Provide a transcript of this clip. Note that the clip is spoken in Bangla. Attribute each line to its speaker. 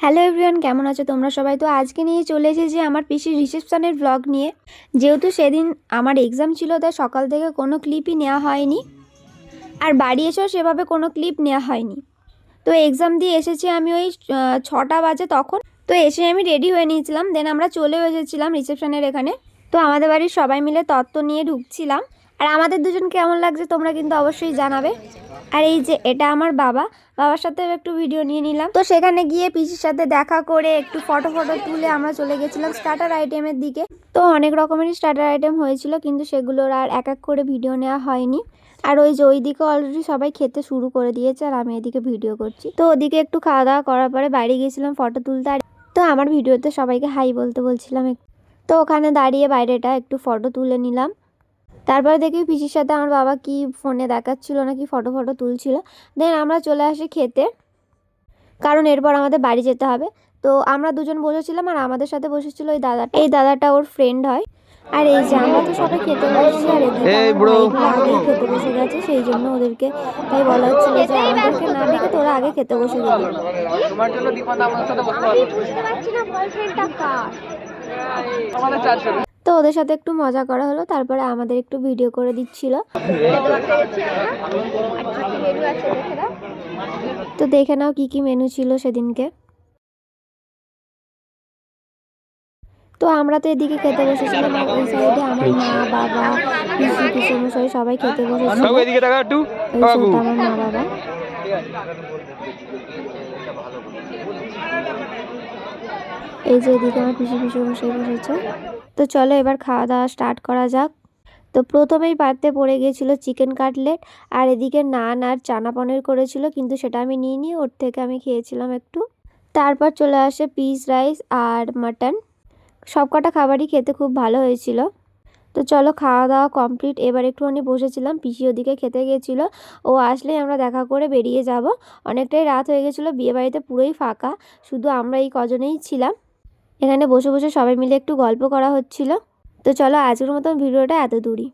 Speaker 1: হ্যালো এভরিওয়ান, কেমন আছো তোমরা সবাই? তো আজকে নিয়ে চলে এসেছি আমার পিসির রিসেপশনের ব্লগ নিয়ে। যেহেতু সেদিন আমার এক্সাম ছিল, তাই সকাল থেকে কোনো ক্লিপই নেওয়া হয়নি। আর বাড়ি এসেও সেভাবে কোনো ক্লিপ নেওয়া হয়নি। তো এক্সাম দিয়ে এসেছি আমি ওই ছটা বাজে তখন। তো এসে আমি রেডি হয়ে নিয়েছিলাম। দেন আমরা চলেও এসেছিলাম রিসেপশনের এখানে। তো আমাদের বাড়ির সবাই মিলে তত্ত্ব নিয়ে ঢুকছিলাম। আর আমাদের দুজন কেমন লাগছে তোমরা কিন্তু অবশ্যই জানাবে। আর এই যে এটা আমার বাবা, বাবার সাথে একটু ভিডিও নিয়ে নিলাম। তো সেখানে গিয়ে পিসির সাথে দেখা করে একটু ফটো ফটো তুলে আমরা চলে গেছিলাম স্টার্টার আইটেমের দিকে। তো অনেক রকমেরই স্টার্টার আইটেম হয়েছিল, কিন্তু সেগুলোর আর এক এক করে ভিডিও নেওয়া হয়নি। আর ওই যে ওইদিকে অলরেডি সবাই খেতে শুরু করে দিয়েছে আর আমি এদিকে ভিডিও করছি। তো ওদিকে একটু খাওয়া দাওয়া করার পরে বাইরে গিয়েছিলাম ফটো তুলতে। আর তো আমার ভিডিওতে সবাইকে হাই বলতে বলছিলাম তো ওখানে দাঁড়িয়ে বাইরেটা একটু ফটো তুলে নিলাম। তারপরে দেখি পিসির সাথে আমার বাবা কি ফোনে দেখাচ্ছিল নাকি ফটো ফটো তুলছিল। দেন আমরা চলে আসি খেতে কারণ এরপর আমাদের বাড়ি যেতে হবে। তো আমরা দুজন বসেছিলাম আর আমাদের সাথে বসেছিল ওই দাদাটা। এই দাদাটা ওর ফ্রেন্ড হয়। আর এই যে আমরা তো সবাই খেতে বসেছি আর এদিকে আগেই খেতে বসে গেছে সেই জন্য ওদেরকে তাই বলা হচ্ছিল যে আমাদেরকে না ডেকে তোরা আগে খেতে বসে গেলি।
Speaker 2: তোমার জন্য দীপন আমাদের সাথে বসতে পারব।
Speaker 1: বুঝতে পারছি না বয়ফ্রেন্ডটা কার?
Speaker 2: আমাদের চারশো
Speaker 1: তো ওদের সাথে একটু মজা করা হলো তারপরে আমাদের একটু ভিডিও করে দিচ্ছিল। তো দেখে নাও কি কি মেনু ছিল সেদিনকে। তো আমরা তো এদিকে খেতে বসেছিলাম আর ওই সাইডে আমার মা বাবা পিসি পিসেমশাই সবাই খেতে বসেছিল।
Speaker 2: বাবু এদিকে টাকা একটু।
Speaker 1: এই আমার মা বাবা। এই যে এদিকে আমার পিসি পিসি মশাই বসেছে। তো চলো এবার খাওয়া দাওয়া স্টার্ট করা যাক। তো প্রথমেই পাতে পড়ে গিয়েছিল চিকেন কাটলেট আর এদিকে নান আর চানা পনির করেছিল, কিন্তু সেটা আমি নিইনি, ওর থেকে আমি খেয়েছিলাম একটু। তারপর চলে আসে পিস রাইস আর মাটন সব কটা খাবারই খেতে খুব ভালো হয়েছিল। তো চলো খাওয়া দাওয়া কমপ্লিট এবার একটুখানি বসেছিলাম, পিসি ওদিকে খেতে গিয়েছিল। ও আসলেই আমরা দেখা করে বেরিয়ে যাব। অনেকটাই রাত হয়ে গেছিল বিয়েবাড়িতে পুরোই ফাঁকা। শুধু আমরা এই কজনেই ছিলাম। এখানে বসে বসে সবাই মিলে একটু গল্প করা হচ্ছিল। তো চলো আজকের মতন ভিডিওটা এত দূরই।